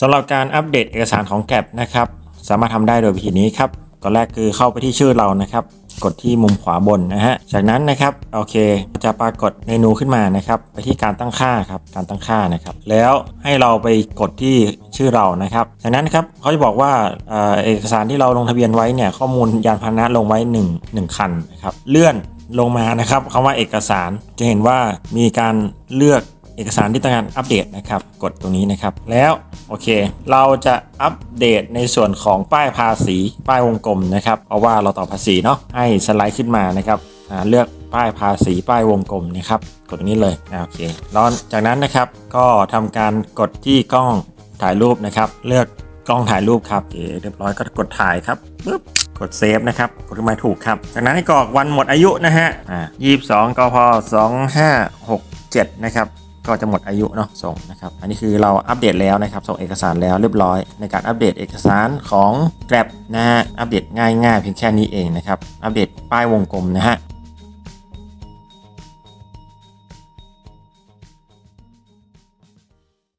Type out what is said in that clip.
สำหรับการอัปเดตเอกสารของแกลบนะครับ สามารถทำได้โดยวิธีนี้ครับก่อนแรกคือเข้าไปที่ชื่อเรานะครับ กดที่มุมขวาบนนะฮะ จากนั้นนะครับโอเค จะปรากฏเมนูขึ้นมานะครับ ไปที่การตั้งค่าครับการตั้งค่านะครับ แล้วให้เราไปกดที่ชื่อเรานะครับ จากนั้นครับเขาจะบอกว่าเอ่อเอกสารที่เราลงทะเบียนไว้เนี่ยข้อมูลยานพาหนะลงไว้1 1คันนะครับเลื่อนลงมานะครับคำว่าเอกสารจะเห็นว่ามีการเลือก เอกสารที่ต้องการอัปเดตนะครับ กดตรงนี้นะครับ แล้วโอเค เราจะอัปเดตในส่วนของป้ายภาษี ป้ายวงกลมนะครับ เพราะว่าเราต่อภาษีเนาะให้สไลด์ขึ้นมานะครับเลือกป้ายภาษีป้ายวงกลมนะครับกดตรงนี้เลยนะโอเคแล้วจากนั้นนะครับก็ทำการกดที่กล้องถ่ายรูปนะครับ เลือกกล้องถ่ายรูปครับเคเรียบร้อยก็กดถ่ายครับปึ๊บกดเซฟนะครับ กดเครื่องหมายถูกครับ จากนั้นให้กรอกวันหมดอายุนะฮะอ่า22กพ2567นะครับ ก็จะหมดอายุเนาะส่งนะครับ อันนี้คือเราอัปเดตแล้วนะครับ ส่งเอกสารแล้วเรียบร้อย ในการอัปเดตเอกสารของ Grab นะฮะอัปเดตง่ายๆเพียงแค่นี้เองนะครับ อัปเดตป้ายวงกลมนะฮะ